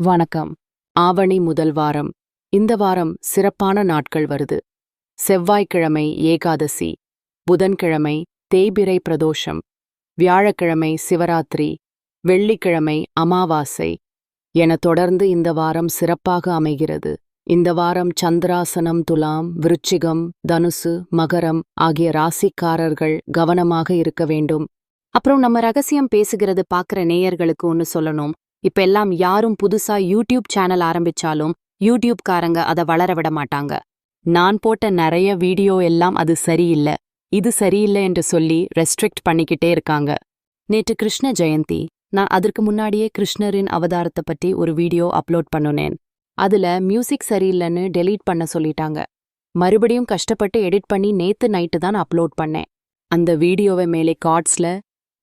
வணக்கம். ஆவணி முதல் வாரம். இந்த வாரம் சிறப்பான நாட்கள் வருது. செவ்வாய்க்கிழமை ஏகாதசி. புதன்கிழமை தேய்பிறை பிரதோஷம். வியாழக்கிழமை சிவராத்திரி. வெள்ளிக்கிழமை அமாவாசை. என தொடர்ந்து இந்த வாரம் சிறப்பாக அமைகிறது. இந்த வாரம் சந்திராசனம் துலாம் விருச்சிகம் தனுசு மகரம் ஆகிய ராசிக்காரர்கள் கவனமாக இருக்க வேண்டும். அப்புறம் நம்ம ரகசியம் பேசுகிறது பார்க்குற நேயர்களுக்கு ஒன்னு சொல்லணும். இப்ப எல்லாம் யாரும் புதுசா யூடியூப் சேனல் ஆரம்பிச்சாலும் யூடியூப்காரங்க அதை வளர விட மாட்டாங்க. நான் போட்ட நிறைய வீடியோ எல்லாம் அது சரியில்லை. இது சரியில்லை என்று சொல்லி ரெஸ்ட்ரிக்ட் பண்ணிக்கிட்டே இருக்காங்க. நேற்று கிருஷ்ண ஜெயந்தி. நான் அதற்கு முன்னாடியே கிருஷ்ணரின் அவதாரத்தை பத்தி ஒரு வீடியோ அப்லோட் பண்ணுனேன். அதுல மியூசிக் சரியில்லைன்னு டெலீட் பண்ண சொல்லிட்டாங்க. மறுபடியும் கஷ்டப்பட்டு எடிட் பண்ணி நேத்து நைட்டு தான் அப்லோட் பண்ணேன். அந்த வீடியோவை மேலே கார்ட்ஸ்ல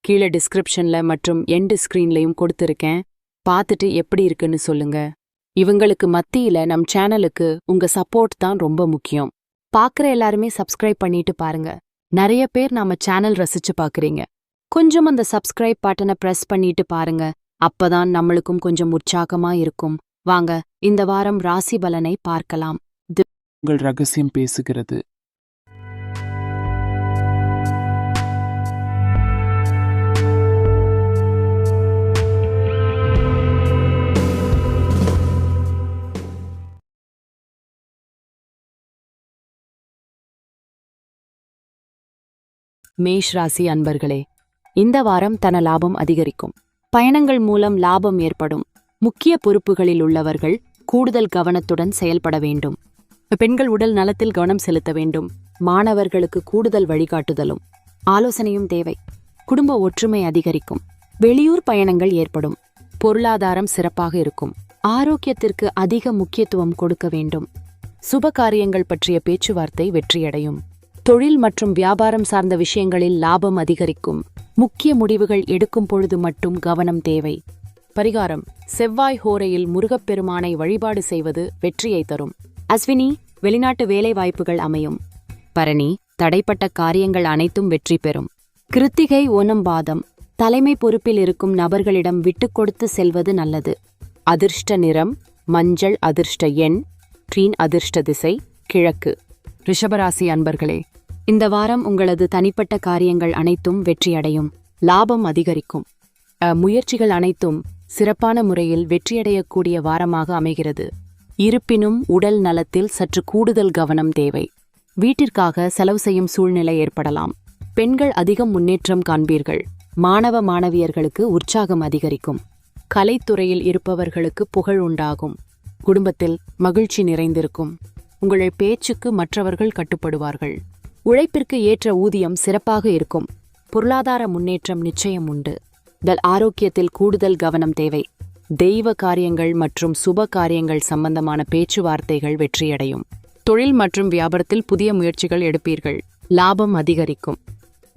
கீழே டிஸ்கிரிப்ஷன்ல மற்றும் எண்டு ஸ்க்ரீன்லையும் கொடுத்துருக்கேன். பார்த்துட்டு எப்படி இருக்குன்னு சொல்லுங்க. இவங்களுக்கு மத்தியில நம் சேனலுக்கு உங்க சப்போர்ட் தான் ரொம்ப முக்கியம். பார்க்குற எல்லாருமே சப்ஸ்கிரைப் பண்ணிட்டு பாருங்க. நிறைய பேர் நாம சேனல் ரசிச்சு பாக்குறீங்க. கொஞ்சம் அந்த சப்ஸ்கிரைப் பட்டனை பிரஸ் பண்ணிட்டு பாருங்க. அப்பதான் நம்மளுக்கும் கொஞ்சம் உற்சாகமா இருக்கும். வாங்க இந்த வாரம் ராசி பலனை பார்க்கலாம். உங்கள் ரகசியம் பேசுகிறது. மேஷ் ராசி அன்பர்களே இந்த வாரம் தன லாபம் அதிகரிக்கும். பயணங்கள் மூலம் லாபம் ஏற்படும். முக்கிய பொறுப்புகளில் உள்ளவர்கள் கூடுதல் கவனத்துடன் செயல்பட வேண்டும். பெண்கள் உடல் நலத்தில் கவனம் செலுத்த வேண்டும். மாணவர்களுக்கு கூடுதல் வழிகாட்டுதலும். ஆலோசனையும் தேவை. குடும்ப ஒற்றுமை அதிகரிக்கும். வெளியூர் பயணங்கள் ஏற்படும். பொருளாதாரம் சிறப்பாக இருக்கும். ஆரோக்கியத்திற்கு அதிக முக்கியத்துவம் கொடுக்க வேண்டும். சுப காரியங்கள் பற்றிய பேச்சுவார்த்தை வெற்றியடையும். தொழில் மற்றும் வியாபாரம் சார்ந்த விஷயங்களில் லாபம் அதிகரிக்கும். முக்கிய முடிவுகள் எடுக்கும் பொழுது மட்டும் கவனம் தேவை. பரிகாரம் செவ்வாய் ஹோரையில் முருகப்பெருமானை வழிபாடு செய்வது வெற்றியை தரும். அஸ்வினி வெளிநாட்டு வேலைவாய்ப்புகள் அமையும். பரணி தடைப்பட்ட காரியங்கள் அனைத்தும் வெற்றி பெறும். கிருத்திகை ஒனம்பாதம் தலைமை பொறுப்பில் இருக்கும் நபர்களிடம் விட்டு கொடுத்து செல்வது நல்லது. அதிர்ஷ்ட நிறம் மஞ்சள் அதிர்ஷ்ட எண் க்ரீன் அதிர்ஷ்ட திசை கிழக்கு. ரிஷபராசி அன்பர்களே இந்த வாரம் உங்களது தனிப்பட்ட காரியங்கள் அனைத்தும் வெற்றியடையும். லாபம் அதிகரிக்கும். முயற்சிகள் அனைத்தும் சிறப்பான முறையில் வெற்றியடையக்கூடிய வாரமாக அமைகிறது. இருப்பினும் உடல் நலத்தில் சற்று கூடுதல் கவனம் தேவை. வீட்டிற்காக செலவு செய்யும் சூழ்நிலை ஏற்படலாம். பெண்கள் அதிகம் முன்னேற்றம் காண்பீர்கள். மாணவ மாணவியர்களுக்கு உற்சாகம் அதிகரிக்கும். கலைத்துறையில் இருப்பவர்களுக்கு புகழ் உண்டாகும். குடும்பத்தில் மகிழ்ச்சி நிறைந்திருக்கும். உங்கள் பேச்சுக்கு மற்றவர்கள் கட்டுப்படுவார்கள். உழைப்பிற்கு ஏற்ற ஊதியம் சிறப்பாக இருக்கும். பொருளாதார முன்னேற்றம் நிச்சயம் உண்டு. தல் ஆரோக்கியத்தில் கூடுதல் கவனம் தேவை. தெய்வ காரியங்கள் மற்றும் சுப காரியங்கள் சம்பந்தமான பேச்சுவார்த்தைகள் வெற்றியடையும். தொழில் மற்றும் வியாபாரத்தில் புதிய முயற்சிகள் எடுப்பீர்கள். லாபம் அதிகரிக்கும்.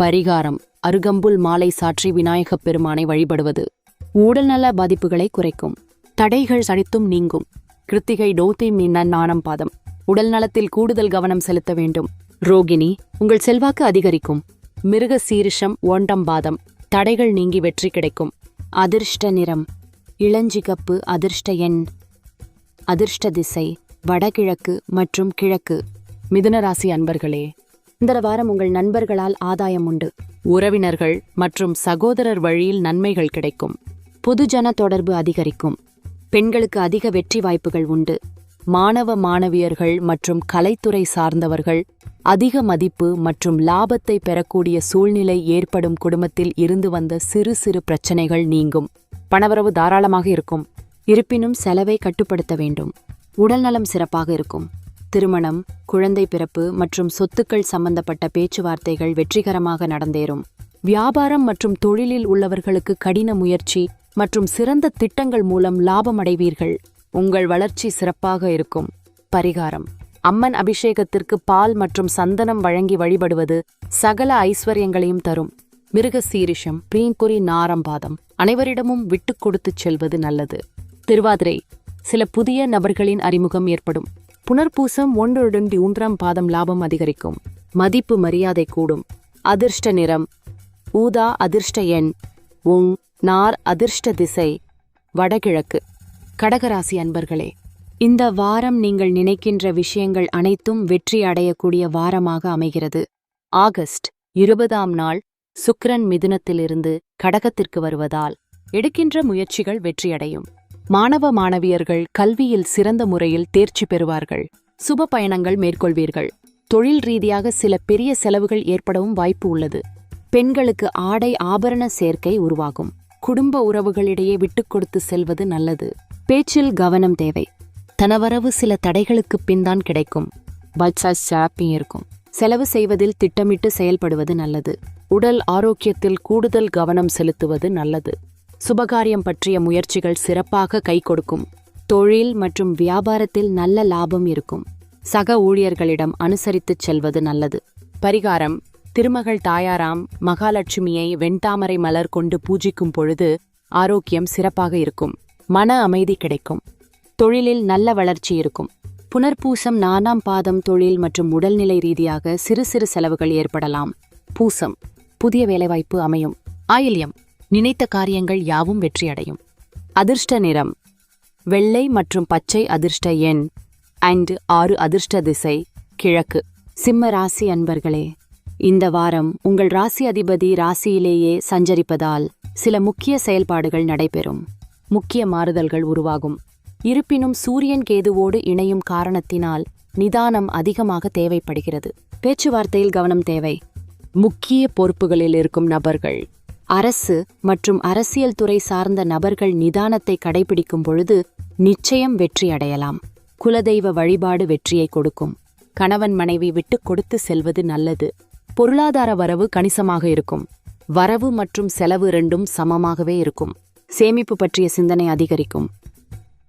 பரிகாரம் அருகம்புல் மாலை சாற்றி விநாயகப் பெருமானை வழிபடுவது உடல்நல பாதிப்புகளை குறைக்கும். தடைகள் சடித்தும் நீங்கும். கிருத்திகை டோத்தி மீன நாணம் பாதம் உடல் நலத்தில் கூடுதல் கவனம் செலுத்த வேண்டும். ரோகிணி உங்கள் செல்வாக்கு அதிகரிக்கும். மிருக சீரிஷம் ஒண்டம் பாதம் தடைகள் நீங்கி வெற்றி கிடைக்கும். அதிர்ஷ்ட நிறம் இளஞ்சிகப்பு அதிர்ஷ்ட எண் அதிர்ஷ்ட திசை வடகிழக்கு மற்றும் கிழக்கு. மிதுனராசி அன்பர்களே இந்த வாரம் உங்கள் நண்பர்களால் ஆதாயம் உண்டு. உறவினர்கள் மற்றும் சகோதரர் வழியில் நன்மைகள் கிடைக்கும். பொதுஜன தொடர்பு அதிகரிக்கும். பெண்களுக்கு அதிக வெற்றி வாய்ப்புகள் உண்டு. மாணவ மாணவியர்கள் மற்றும் கலைத்துறை சார்ந்தவர்கள் அதிக மதிப்பு மற்றும் லாபத்தை பெறக்கூடிய சூழ்நிலை ஏற்படும் குடும்பத்தில் இருந்து வந்த சிறு சிறு பிரச்சனைகள் நீங்கும். பணவரவு தாராளமாக இருக்கும். இருப்பினும் செலவை கட்டுப்படுத்த வேண்டும். உடல்நலம் சிறப்பாக இருக்கும். திருமணம் குழந்தை பிறப்பு மற்றும் சொத்துக்கள் சம்பந்தப்பட்ட பேச்சுவார்த்தைகள் வெற்றிகரமாக நடந்தேறும். வியாபாரம் மற்றும் தொழிலில் உள்ளவர்களுக்கு கடின முயற்சி மற்றும் சிறந்த திட்டங்கள் மூலம் லாபம் அடைவீர்கள் உங்கள் வளர்ச்சி சிறப்பாக இருக்கும். பரிகாரம். அம்மன் அபிஷேகத்திற்கு பால் மற்றும் சந்தனம் வழங்கி வழிபடுவது சகல ஐஸ்வர்யங்களையும் தரும். மிருக சீரிஷம் பீங்குறி நாரம்பாதம் அனைவரிடமும் விட்டுக் கொடுத்துச் செல்வது நல்லது. திருவாதிரை. சில புதிய நபர்களின் அறிமுகம் ஏற்படும். புனர்பூசம் ஒன்றுடன் மூன்றாம் பாதம் லாபம் அதிகரிக்கும். மதிப்பு மரியாதை கூடும். அதிர்ஷ்ட நிறம். ஊதா அதிர்ஷ்ட எண். உங் நார் அதிர்ஷ்ட திசை. வடகிழக்கு. கடகராசி அன்பர்களே இந்த வாரம் நீங்கள் நினைக்கின்ற விஷயங்கள் அனைத்தும் வெற்றி அடையக்கூடிய வாரமாக அமைகிறது. ஆகஸ்ட் இருபதாம் நாள் சுக்கிரன் மிதுனத்திலிருந்து கடகத்திற்கு வருவதால் எடுக்கின்ற முயற்சிகள் வெற்றியடையும். மாணவ மாணவியர்கள் கல்வியில் சிறந்த முறையில் தேர்ச்சி பெறுவார்கள். சுப பயணங்கள் மேற்கொள்வீர்கள். தொழில் ரீதியாக சில பெரிய செலவுகள் ஏற்படவும் வாய்ப்பு உள்ளது. பெண்களுக்கு ஆடை ஆபரண சேர்க்கை உருவாகும். குடும்ப உறவுகளிடையே விட்டுக் கொடுத்து செல்வது நல்லது. பேச்சில் கவனம் தேவை. தனவரவு சில தடைகளுக்கு பின்தான் கிடைக்கும். பட்சாஸ் சாப்பிங் இருக்கும். செலவு செய்வதில் திட்டமிட்டு செயல்படுவது நல்லது. உடல் ஆரோக்கியத்தில் கூடுதல் கவனம் செலுத்துவது நல்லது. சுபகாரியம் பற்றிய முயற்சிகள் சிறப்பாக கை கொடுக்கும். தொழில் மற்றும் வியாபாரத்தில் நல்ல லாபம் இருக்கும். சக ஊழியர்களிடம் அனுசரித்துச் செல்வது நல்லது. பரிகாரம் திருமகள் தாயாராம் மகாலட்சுமியை வெண்தாமரை மலர் கொண்டு பூஜிக்கும் பொழுது ஆரோக்கியம் சிறப்பாக இருக்கும். மன அமைதி கிடைக்கும். தொழிலில் நல்ல வளர்ச்சி இருக்கும். புனர்பூசம் நானாம் பாதம் தொழில் மற்றும் உடல்நிலை ரீதியாக சிறு சிறு செலவுகள் ஏற்படலாம். பூசம். புதிய வேலைவாய்ப்பு அமையும். ஆயில்யம். நினைத்த காரியங்கள் யாவும் வெற்றியடையும். அதிர்ஷ்ட நிறம். வெள்ளை மற்றும் பச்சை அதிர்ஷ்ட எண். அண்ட் ஆறு அதிர்ஷ்ட திசை கிழக்கு. சிம்ம ராசி அன்பர்களே இந்த வாரம் உங்கள் ராசி அதிபதி ராசியிலேயே சஞ்சரிப்பதால் சில முக்கிய செயல்பாடுகள் நடைபெறும். முக்கிய மாறுதல்கள் உருவாகும். இருப்பினும் சூரியன் கேதுவோடு இணையும் காரணத்தினால் நிதானம் அதிகமாக தேவைப்படுகிறது. பேச்சுவார்த்தையில் கவனம் தேவை. முக்கிய பொறுப்புகளில் இருக்கும் நபர்கள். அரசு மற்றும் அரசியல் துறை சார்ந்த நபர்கள் நிதானத்தை கடைபிடிக்கும் பொழுது நிச்சயம் வெற்றி அடையலாம். குலதெய்வ வழிபாடு வெற்றியை கொடுக்கும். கணவன் மனைவி விட்டுக் கொடுத்து செல்வது நல்லது. பொருளாதார வரவு கணிசமாக இருக்கும். வரவு மற்றும் செலவு ரெண்டும் சமமாகவே இருக்கும். சேமிப்பு பற்றிய சிந்தனை அதிகரிக்கும்.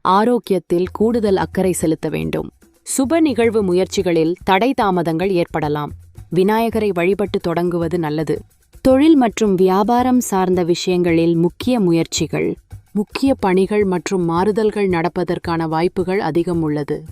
ஆரோக்கியத்தில் கூடுதல் அக்கறை செலுத்த வேண்டும். சுப நிகழ்வு முயற்சிகளில் தடை தாமதங்கள் ஏற்படலாம். விநாயகரை வழிபட்டு தொடங்குவது நல்லது. தொழில் மற்றும் வியாபாரம் சார்ந்த விஷயங்களில் முக்கிய முயற்சிகள் முக்கிய பணிகள் மற்றும் மாறுதல்கள் நடப்பதற்கான வாய்ப்புகள் அதிகம் உள்ளது.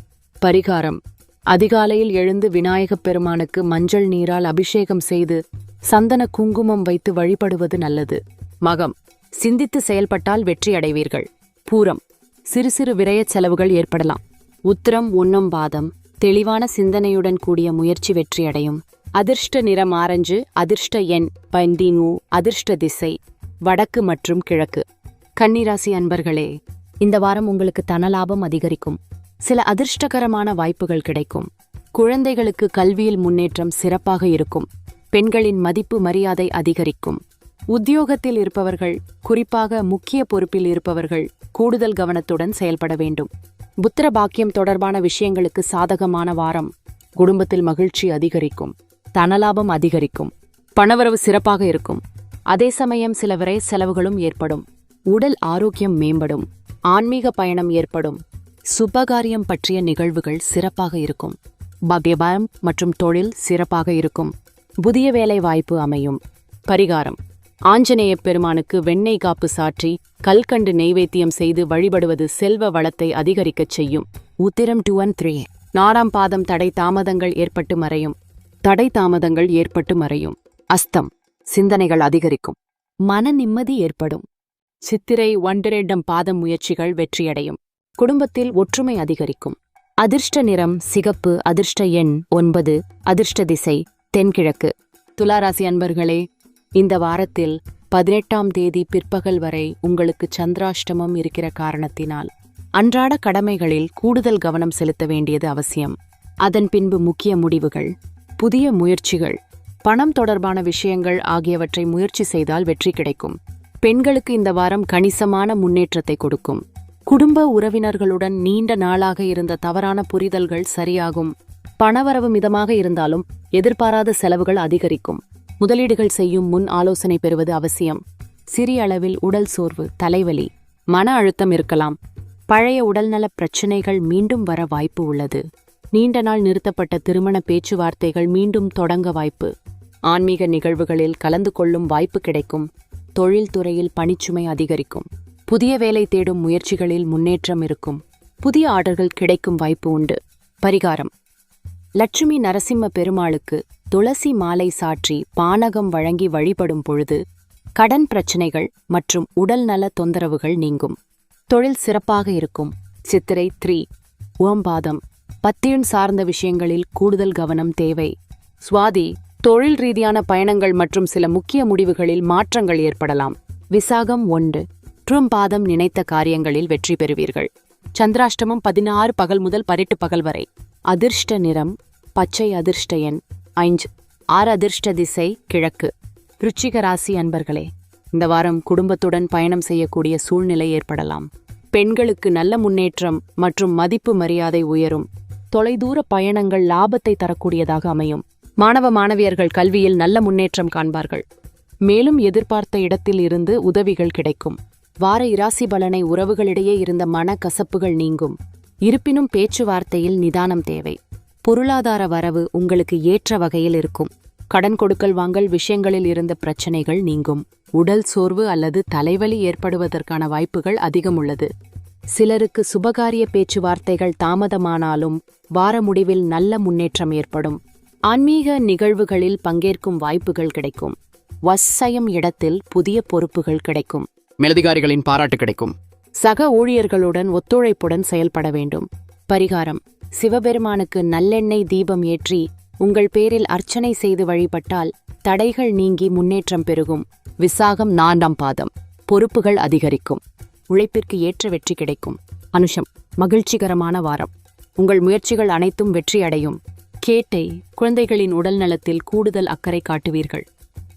பரிகாரம். அதிகாலையில் எழுந்து விநாயகப் பெருமானுக்கு மஞ்சள் நீரால் அபிஷேகம் செய்து சந்தன குங்குமம் வைத்து வழிபடுவது நல்லது. மகம். சிந்தித்து செயல்பட்டால் வெற்றி அடைவீர்கள் பூரம். சிறு சிறு விரயச் செலவுகள் ஏற்படலாம். உத்திரம் உண்ணம் பாதம். தெளிவான சிந்தனையுடன் கூடிய முயற்சி வெற்றியடையும். அதிர்ஷ்ட நிறம் ஆரஞ்சு அதிர்ஷ்ட எண் பண்டிங்கு அதிர்ஷ்ட திசை வடக்கு மற்றும் கிழக்கு. கன்னிராசி அன்பர்களே இந்த வாரம் உங்களுக்கு தனலாபம் அதிகரிக்கும். சில அதிர்ஷ்டகரமான வாய்ப்புகள் கிடைக்கும். குழந்தைகளுக்கு கல்வியில் முன்னேற்றம் சிறப்பாக இருக்கும். பெண்களின் மதிப்பு மரியாதை அதிகரிக்கும். உத்தியோகத்தில் இருப்பவர்கள் குறிப்பாக முக்கிய பொறுப்பில் இருப்பவர்கள் கூடுதல் கவனத்துடன் செயல்பட வேண்டும். புத்திர பாக்கியம் தொடர்பான விஷயங்களுக்கு சாதகமான வாரம் குடும்பத்தில் மகிழ்ச்சி அதிகரிக்கும் தனலாபம் அதிகரிக்கும் பணவரவு சிறப்பாக இருக்கும். அதே சமயம் சில விரை செலவுகளும் ஏற்படும். உடல் ஆரோக்கியம் மேம்படும் ஆன்மீக பயணம் ஏற்படும் சுபகாரியம் பற்றிய நிகழ்வுகள் சிறப்பாக இருக்கும் வியாபாரம் மற்றும் தொழில் சிறப்பாக இருக்கும் புதிய வேலை வாய்ப்பு அமையும். பரிகாரம். ஆஞ்சநேய பெருமானுக்கு வெண்ணெய் காப்பு சாற்றி கல்கண்டு நெய்வேத்தியம் செய்து வழிபடுவது செல்வ வளத்தை அதிகரிக்கச் செய்யும். Uthiram two and three. நாலாம் பாதம் தடை தாமதங்கள் ஏற்பட்டு மறையும். தடை தாமதங்கள் ஏற்பட்டு மறையும். அஸ்தம். சிந்தனைகள் அதிகரிக்கும். மன நிம்மதி ஏற்படும். சித்திரை ஒன்றரிடம் பாதம் முயற்சிகள் வெற்றியடையும். குடும்பத்தில் ஒற்றுமை அதிகரிக்கும். அதிர்ஷ்ட நிறம் சிகப்பு அதிர்ஷ்ட எண் ஒன்பது அதிர்ஷ்ட திசை தென்கிழக்கு. துளாராசி அன்பர்களே இந்த வாரத்தில் பதினெட்டாம் தேதி பிற்பகல் வரை உங்களுக்கு சந்திராஷ்டமம் இருக்கிற காரணத்தினால் அன்றாட கடமைகளில் கூடுதல் கவனம் செலுத்த வேண்டியது அவசியம். அதன் பின்பு முக்கிய முடிவுகள் புதிய முயற்சிகள் பணம் தொடர்பான விஷயங்கள் ஆகியவற்றை முயற்சி செய்தால் வெற்றி கிடைக்கும். பெண்களுக்கு இந்த வாரம் கணிசமான முன்னேற்றத்தை கொடுக்கும். குடும்ப உறவினர்களுடன் நீண்ட நாளாக இருந்த தவறான புரிதல்கள் சரியாகும். பணவரவு மிதமாக இருந்தாலும் எதிர்பாராத செலவுகள் அதிகரிக்கும். முதலீடுகள் செய்யும் முன் ஆலோசனை பெறுவது அவசியம். சிறிய அளவில் உடல் சோர்வு தலைவலி மன அழுத்தம் இருக்கலாம். பழைய உடல்நலப் பிரச்சினைகள் மீண்டும் வர வாய்ப்பு உள்ளது. நீண்ட நாள் நிறுத்தப்பட்ட திருமண பேச்சுவார்த்தைகள் மீண்டும் தொடங்க வாய்ப்பு. ஆன்மீக நிகழ்வுகளில் கலந்து கொள்ளும் வாய்ப்பு கிடைக்கும். தொழில்துறையில் பணிச்சுமை அதிகரிக்கும். புதிய வேலை தேடும் முயற்சிகளில் முன்னேற்றம் இருக்கும். புதிய ஆர்டர்கள் கிடைக்கும் வாய்ப்பு உண்டு. பரிகாரம். லட்சுமி நரசிம்ம பெருமாளுக்கு துளசி மாலை சாற்றி பானகம் வழங்கி வழிபடும் பொழுது கடன் பிரச்சினைகள் மற்றும் உடல்நல தொந்தரவுகள் நீங்கும். தொழில் சிறப்பாக இருக்கும். சித்திரை த்ரீ. ஓம்பாதம் பத்தியன் சார்ந்த விஷயங்களில் கூடுதல் கவனம் தேவை. சுவாதி தொழில் ரீதியான பயணங்கள் மற்றும் சில முக்கிய முடிவுகளில் மாற்றங்கள் ஏற்படலாம். விசாகம் ஒன்று. பாதம் நினைத்த காரியங்களில் வெற்றி பெறுவீர்கள். சந்திராஷ்டமம் பதினாறு பகல் முதல் பரிட்டு பகல் வரை. அதிர்ஷ்ட நிறம் பச்சை அதிர்ஷ்ட எண். ஐந்து. ஆறு அதிர்ஷ்ட திசை கிழக்கு. ருச்சிக ராசி அன்பர்களே இந்த வாரம் குடும்பத்துடன் பயணம் செய்யக்கூடிய சூழ்நிலை ஏற்படலாம். பெண்களுக்கு நல்ல முன்னேற்றம் மற்றும் மதிப்பு மரியாதை உயரும். தொலைதூர பயணங்கள் லாபத்தை தரக்கூடியதாக அமையும். மாணவ மாணவியர்கள் கல்வியில் நல்ல முன்னேற்றம் காண்பார்கள். மேலும் எதிர்பார்த்த இடத்தில் இருந்து உதவிகள் கிடைக்கும். வார இராசி பலனை உறவுகளிடையே இருந்த மன கசப்புகள் நீங்கும். இருப்பினும் பேச்சுவார்த்தையில் நிதானம் தேவை. பொருளாதார வரவு உங்களுக்கு ஏற்ற வகையில் இருக்கும். கடன் கொடுக்கல் வாங்கல் விஷயங்களில் இருந்த பிரச்சனைகள் நீங்கும். உடல் சோர்வு அல்லது தலைவலி ஏற்படுவதற்கான வாய்ப்புகள் அதிகம் உள்ளது. சிலருக்கு சுபகாரிய பேச்சுவார்த்தைகள் தாமதமானாலும் வார முடிவில் நல்ல முன்னேற்றம் ஏற்படும். ஆன்மீக நிகழ்வுகளில் பங்கேற்கும் வாய்ப்புகள் கிடைக்கும். வசயம் இடத்தில் புதிய பொறுப்புகள் கிடைக்கும். மேலதிகாரிகளின் பாராட்டு கிடைக்கும். சக ஊழியர்களுடன் ஒத்துழைப்புடன் செயல்பட வேண்டும். பரிகாரம். சிவபெருமானுக்கு நல்லெண்ணெய் தீபம் ஏற்றி உங்கள் பேரில் அர்ச்சனை செய்து வழிபட்டால் தடைகள் நீங்கி முன்னேற்றம் பெருகும். விசாகம் நான்காம் பாதம். பொறுப்புகள் அதிகரிக்கும். உழைப்பிற்கு ஏற்ற வெற்றி கிடைக்கும். அனுஷம் மகிழ்ச்சிகரமான வாரம். உங்கள் முயற்சிகள் அனைத்தும் வெற்றி அடையும். கேட்டை குழந்தைகளின் உடல் நலத்தில் கூடுதல் அக்கறை காட்டுவீர்கள்.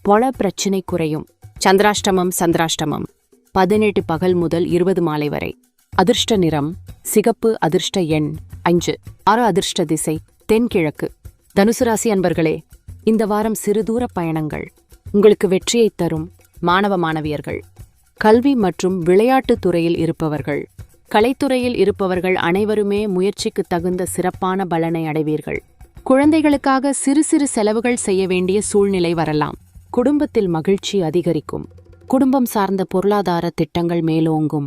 பல பிரச்சினை குறையும். சந்திராஷ்டமம் சந்திராஷ்டமம். பதினெட்டு பகல் முதல் இருபது மாலை வரை. அதிர்ஷ்ட நிறம் சிகப்பு அதிர்ஷ்ட எண் அஞ்சு அற அதிர்ஷ்ட திசை தென்கிழக்கு. தனுசு ராசி அன்பர்களே இந்த வாரம் சிறுதூர பயணங்கள். உங்களுக்கு வெற்றியை தரும் மாணவ மாணவியர்கள். கல்வி மற்றும் விளையாட்டுத் துறையில் இருப்பவர்கள். கலைத்துறையில் இருப்பவர்கள் அனைவருமே முயற்சிக்கு தகுந்த சிறப்பான பலனை அடைவீர்கள். குழந்தைகளுக்காக சிறு சிறு செலவுகள் செய்ய வேண்டிய சூழ்நிலை வரலாம். குடும்பத்தில் மகிழ்ச்சி அதிகரிக்கும். குடும்பம் சார்ந்த பொருளாதார திட்டங்கள் மேலோங்கும்.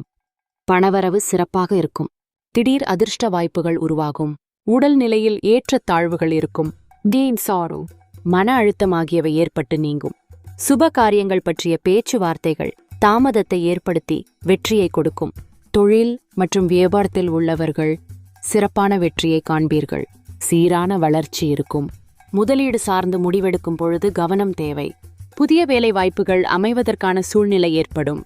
பணவரவு சிறப்பாக இருக்கும். திடீர் அதிர்ஷ்ட வாய்ப்புகள் உருவாகும். உடல் நிலையில் ஏற்றத்தாழ்வுகள் இருக்கும். சாரோ மன அழுத்தம் ஆகியவை ஏற்பட்டு நீங்கும். சுப காரியங்கள் பற்றிய பேச்சுவார்த்தைகள் தாமதத்தை ஏற்படுத்தி வெற்றியை கொடுக்கும். தொழில் மற்றும் வியாபாரத்தில் உள்ளவர்கள் சிறப்பான வெற்றியை காண்பீர்கள். சீரான வளர்ச்சி இருக்கும். முதலீடு சார்ந்து முடிவெடுக்கும் பொழுது கவனம் தேவை. புதிய வேலை வாய்ப்புகள் அமைவதற்கான சூழ்நிலை ஏற்படும்.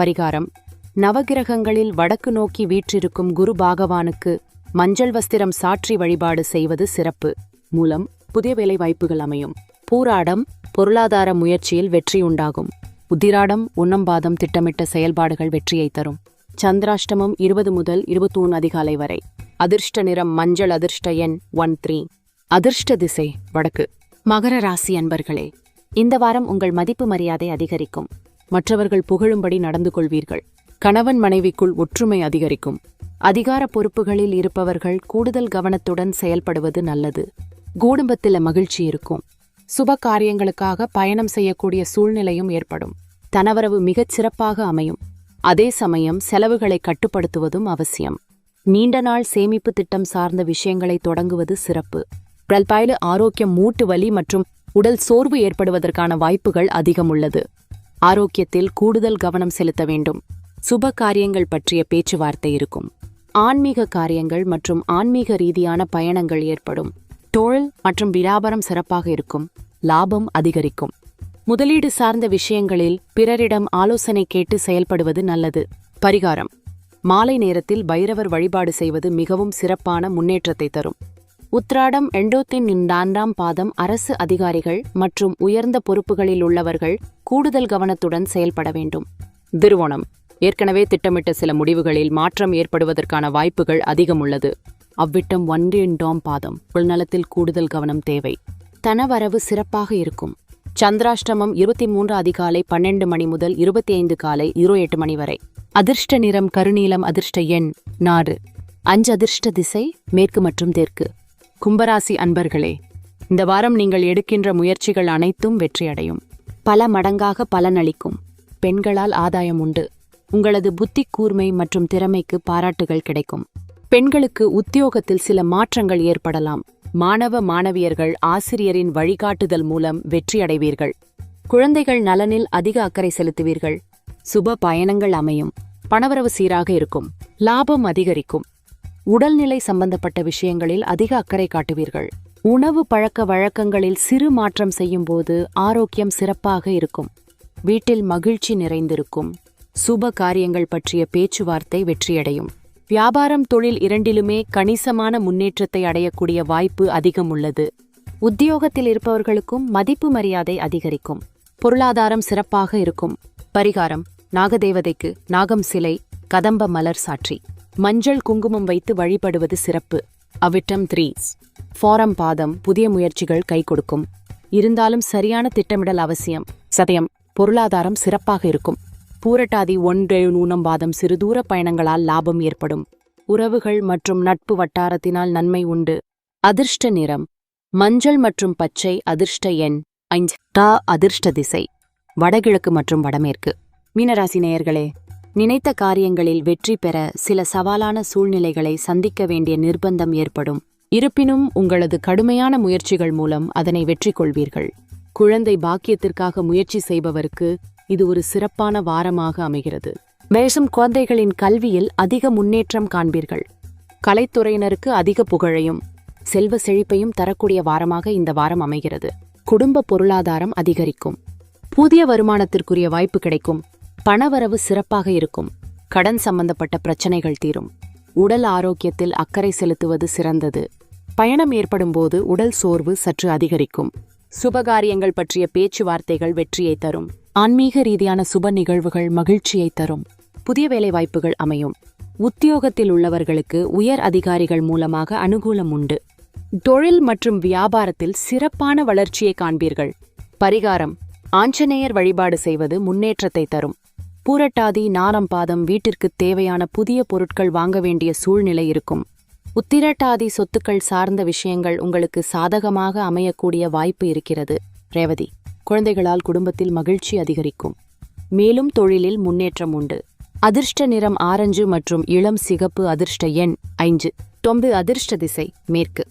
பரிகாரம் நவகிரகங்களில் வடக்கு நோக்கி வீற்றிருக்கும் குரு பாகவானுக்கு மஞ்சள் வஸ்திரம் சாற்றி வழிபாடு செய்வது சிறப்பு. மூலம் புதிய வேலை வாய்ப்புகள் அமையும். பூராடம் பொருளாதார முயற்சியில் வெற்றி உண்டாகும் உத்திராடம் உன்னம்பாதம் திட்டமிட்ட செயல்பாடுகள் வெற்றியை தரும். சந்திராஷ்டமம் இருபது முதல் இருபத்தூன் அதிகாலை வரை. அதிர்ஷ்ட நிறம் மஞ்சள் அதிர்ஷ்ட எண் ஒன் த்ரீ. அதிர்ஷ்ட திசை வடக்கு. மகர ராசி அன்பர்களே இந்த வாரம் உங்கள் மதிப்பு மரியாதை அதிகரிக்கும். மற்றவர்கள் புகழும்படி நடந்து கொள்வீர்கள். கணவன் மனைவிக்குள் ஒற்றுமை அதிகரிக்கும். அதிகார பொறுப்புகளில் இருப்பவர்கள் கூடுதல் கவனத்துடன் செயல்படுவது நல்லது. குடும்பத்தில் மகிழ்ச்சி இருக்கும். சுப காரியங்களுக்காக பயணம் செய்யக்கூடிய சூழ்நிலையும் ஏற்படும். தனவரவு மிகச் சிறப்பாக அமையும். அதே சமயம் செலவுகளை கட்டுப்படுத்துவதும் அவசியம். நீண்ட நாள் சேமிப்பு திட்டம் சார்ந்த விஷயங்களை தொடங்குவது சிறப்பு. பிரல்பாயிலு ஆரோக்கியம் மூட்டு வலி மற்றும் உடல் சோர்வு ஏற்படுவதற்கான வாய்ப்புகள் அதிகம் உள்ளது. ஆரோக்கியத்தில் கூடுதல் கவனம் செலுத்த வேண்டும். சுப காரியங்கள் பற்றிய பேச்சுவார்த்தை இருக்கும். ஆன்மீக காரியங்கள் மற்றும் ஆன்மீக ரீதியான பயணங்கள் ஏற்படும். தொழில் மற்றும் வியாபாரம் சிறப்பாக இருக்கும். லாபம் அதிகரிக்கும். முதலீடு சார்ந்த விஷயங்களில் பிறரிடம் ஆலோசனை கேட்டு செயல்படுவது நல்லது. பரிகாரம். மாலை நேரத்தில் பைரவர் வழிபாடு செய்வது மிகவும் சிறப்பான முன்னேற்றத்தை தரும். உத்ராடம் எண்டோத்தின் நான்காம் பாதம் அரசு அதிகாரிகள் மற்றும் உயர்ந்த பொறுப்புகளில் உள்ளவர்கள் கூடுதல் கவனத்துடன் செயல்பட வேண்டும். திருவோணம். ஏற்கனவே திட்டமிட்ட சில முடிவுகளில் மாற்றம் ஏற்படுவதற்கான வாய்ப்புகள் அதிகம் உள்ளது அவ்விட்டம் ஒன்றியண்டாம் பாதம். உள்நலத்தில் கூடுதல் கவனம் தேவை. தனவரவு சிறப்பாக இருக்கும். சந்திராஷ்டமம் இருபத்தி மூன்று அதிகாலை பன்னெண்டு மணி முதல் இருபத்தி ஐந்து காலை இரு எட்டு மணி வரை. அதிர்ஷ்ட நிறம் கருநீலம் அதிர்ஷ்ட எண் நாடு அஞ்சு அதிர்ஷ்ட திசை மேற்கு மற்றும் தெற்கு. கும்பராசி அன்பர்களே இந்த வாரம் நீங்கள் எடுக்கின்ற முயற்சிகள் அனைத்தும் வெற்றியடையும். பல மடங்காக பலனளிக்கும். பெண்களால் ஆதாயம் உண்டு. உங்களது புத்தி கூர்மை மற்றும் திறமைக்கு பாராட்டுகள் கிடைக்கும். பெண்களுக்கு உத்தியோகத்தில் சில மாற்றங்கள் ஏற்படலாம். மாணவ மாணவியர்கள் ஆசிரியரின் வழிகாட்டுதல் மூலம் வெற்றியடைவீர்கள். குழந்தைகள் நலனில் அதிக அக்கறை செலுத்துவீர்கள். சுப பயணங்கள் அமையும். பணவரவு சீராக இருக்கும். லாபம் அதிகரிக்கும். உடல்நிலை சம்பந்தப்பட்ட விஷயங்களில் அதிக அக்கறை காட்டுவீர்கள். உணவு பழக்க வழக்கங்களில் சிறு மாற்றம் செய்யும்போது ஆரோக்கியம் சிறப்பாக இருக்கும். வீட்டில் மகிழ்ச்சி நிறைந்திருக்கும். சுப காரியங்கள் பற்றிய பேச்சுவார்த்தை வெற்றியடையும். வியாபாரம் தொழில் இரண்டிலுமே கணிசமான முன்னேற்றத்தை அடையக்கூடிய வாய்ப்பு அதிகம் உள்ளது உத்தியோகத்தில் இருப்பவர்களுக்கும் மதிப்பு மரியாதை அதிகரிக்கும். பொருளாதாரம் சிறப்பாக இருக்கும். பரிகாரம் நாகதேவதைக்கு நாகம் சிலை கதம்ப மலர் சாற்றி. மஞ்சள் குங்குமம் வைத்து வழிபடுவது சிறப்பு. அவிட்டம் த்ரீ. ஃபாரம் பாதம் புதிய முயற்சிகள் கை கொடுக்கும். இருந்தாலும் சரியான திட்டமிடல் அவசியம். சதயம் பொருளாதாரம் சிறப்பாக இருக்கும். பூரட்டாதி ஒன்று நூனம் பாதம் சிறுதூர பயணங்களால் லாபம் ஏற்படும். உறவுகள் மற்றும் நட்பு வட்டாரத்தினால் நன்மை உண்டு. அதிர்ஷ்ட நிறம். மஞ்சள் மற்றும் பச்சை அதிர்ஷ்ட எண் ஐந்து. டா அதிர்ஷ்ட திசை. வடகிழக்கு மற்றும் வடமேற்கு. மீனராசி நேயர்களே நினைத்த காரியங்களில் வெற்றி பெற சில சவாலான சூழ்நிலைகளை சந்திக்க வேண்டிய நிர்பந்தம் ஏற்படும். இருப்பினும் உங்களது கடுமையான முயற்சிகள் மூலம் அதனை வெற்றி கொள்வீர்கள் குழந்தை பாக்கியத்திற்காக முயற்சி செய்பவருக்கு இது ஒரு சிறப்பான வாரமாக அமைகிறது. மேலும் குழந்தைகளின் கல்வியில் அதிக முன்னேற்றம் காண்பீர்கள். கலைத்துறையினருக்கு அதிக புகழையும் செல்வ செழிப்பையும் தரக்கூடிய வாரமாக இந்த வாரம் அமைகிறது. குடும்ப பொருளாதாரம் அதிகரிக்கும். புதிய வருமானத்திற்குரிய வாய்ப்பு கிடைக்கும். பணவரவு சிறப்பாக இருக்கும். கடன் சம்பந்தப்பட்ட பிரச்சனைகள் தீரும். உடல் ஆரோக்கியத்தில் அக்கறை செலுத்துவது சிறந்தது. பயணம் ஏற்படும்போது உடல் சோர்வு சற்று அதிகரிக்கும். சுபகாரியங்கள் பற்றிய பேச்சுவார்த்தைகள் வெற்றியை தரும். ஆன்மீக ரீதியான சுப நிகழ்வுகள் மகிழ்ச்சியை தரும். புதிய வேலைவாய்ப்புகள் அமையும். உத்தியோகத்தில் உள்ளவர்களுக்கு உயர் அதிகாரிகள் மூலமாக அனுகூலம் உண்டு. தொழில் மற்றும் வியாபாரத்தில் சிறப்பான வளர்ச்சியை காண்பீர்கள். பரிகாரம். ஆஞ்சநேயர் வழிபாடு செய்வது முன்னேற்றத்தை தரும். பூரட்டாதி நாரம்பாதம் வீட்டிற்கு தேவையான புதிய பொருட்கள் வாங்க வேண்டிய சூழ்நிலை இருக்கும். உத்திரட்டாதி சொத்துக்கள் சார்ந்த விஷயங்கள் உங்களுக்கு சாதகமாக அமையக்கூடிய வாய்ப்பு இருக்கிறது. ரேவதி குழந்தைகளால் குடும்பத்தில் மகிழ்ச்சி அதிகரிக்கும். மேலும் தொழிலில் முன்னேற்றம் உண்டு. அதிர்ஷ்ட நிறம் ஆரஞ்சு மற்றும் இளம் சிகப்பு அதிர்ஷ்ட எண் ஐந்து. தொம்பு அதிர்ஷ்ட திசை மேற்கு.